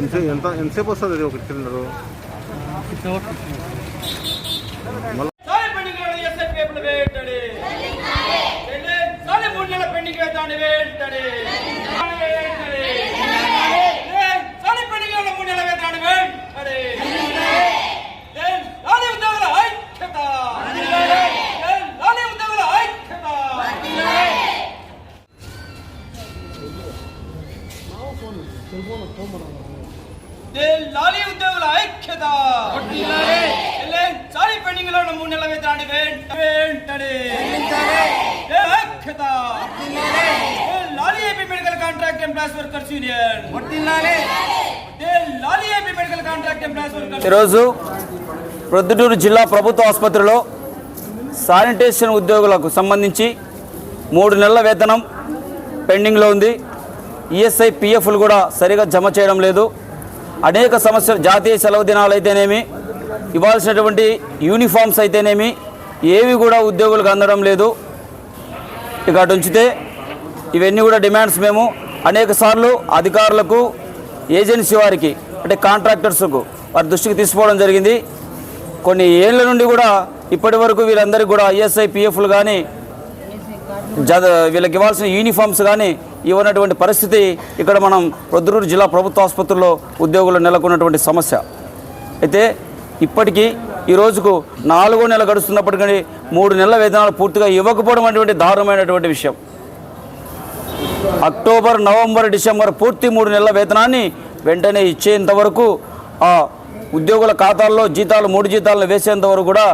ఎంత ఎంత ఎంతసేపు వస్తుంది అది ఒక సిలిండరు సాలి పెండింగ్ ఎస్ఐ పేపర్లు వేయండి సాలి మూడు నెలల పెండింగ్ లాలి ఉద్యోగుల ఐక్యత. సాలి పెండింగ్లో ఉన్న మూడు నెలల వేతనాన్ని వెంటనే. ఐక్యత. లాలి AP medical contract employees workers union. లాలి AP medical contract employees workers ఈరోజు ప్రొద్దుటూరు జిల్లా ప్రభుత్వ ఆసుపత్రిలో శానిటేషన్ ఉద్యోగులకు సంబంధించి మూడు నెలల వేతనం పెండింగ్లో ఉంది. ఈఎస్ఐ పిఎఫ్లు కూడా సరిగా జమ చేయడం లేదు. అనేక సమస్యలు జాతీయ సెలవు దినాలు అయితేనేమి ఇవ్వాల్సినటువంటి యూనిఫామ్స్ అయితేనేమి ఏవి కూడా ఉద్యోగులకు అందడం లేదు. ఇక ఉంచితే ఇవన్నీ కూడా డిమాండ్స్ మేము అనేక సార్లు అధికారులకు ఏజెన్సీ వారికి అంటే కాంట్రాక్టర్స్కు వారి దృష్టికి తీసుకోవడం జరిగింది. కొన్ని ఏళ్ళ నుండి కూడా ఇప్పటి వరకు వీళ్ళందరికీ కూడా ఐఎస్ఐ పిఎఫ్లు కానీ జ వీళ్ళకి ఇవ్వాల్సిన యూనిఫామ్స్ కానీ ఇవ్వనటువంటి పరిస్థితి ఇక్కడ మనం ప్రొద్దుటూరు జిల్లా ప్రభుత్వ ఆసుపత్రిలో ఉద్యోగులు నెలకొన్నటువంటి సమస్య. అయితే ఇప్పటికీ ఈ రోజుకు నాలుగో నెల గడుస్తున్నప్పటికీ మూడు నెలల వేతనాలు పూర్తిగా ఇవ్వకపోవడం అనేటువంటి దారుణమైనటువంటి విషయం. అక్టోబర్ నవంబర్ డిసెంబర్ పూర్తి మూడు నెలల వేతనాన్ని వెంటనే ఇచ్చేంత వరకు ఆ ఉద్యోగుల ఖాతాల్లో జీతాలు మూడు జీతాలను వేసేంత వరకు కూడా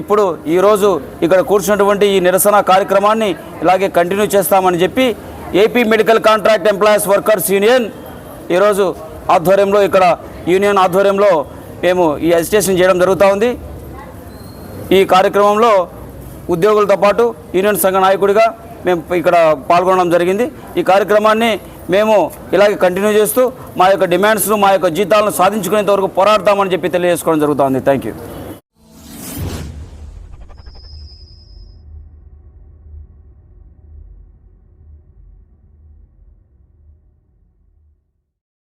ఇప్పుడు ఈరోజు ఇక్కడ కూర్చున్నటువంటి ఈ నిరసన కార్యక్రమాన్ని ఇలాగే కంటిన్యూ చేస్తామని చెప్పి AP medical contract employees workers union ఈరోజు ఆధ్వర్యంలో ఇక్కడ యూనియన్ ఆధ్వర్యంలో మేము ఈ అజిటేషన్ చేయడం జరుగుతూ ఉంది. ఈ కార్యక్రమంలో ఉద్యోగులతో పాటు యూనియన్ సంఘ నాయకుడిగా మేము ఇక్కడ పాల్గొనడం జరిగింది. ఈ కార్యక్రమాన్ని మేము ఇలాగే కంటిన్యూ చేస్తూ మా యొక్క డిమాండ్స్ను మా యొక్క జీతాలను సాధించుకునేంత వరకు పోరాడతామని చెప్పి తెలియజేసుకోవడం జరుగుతుంది థ్యాంక్ యూ.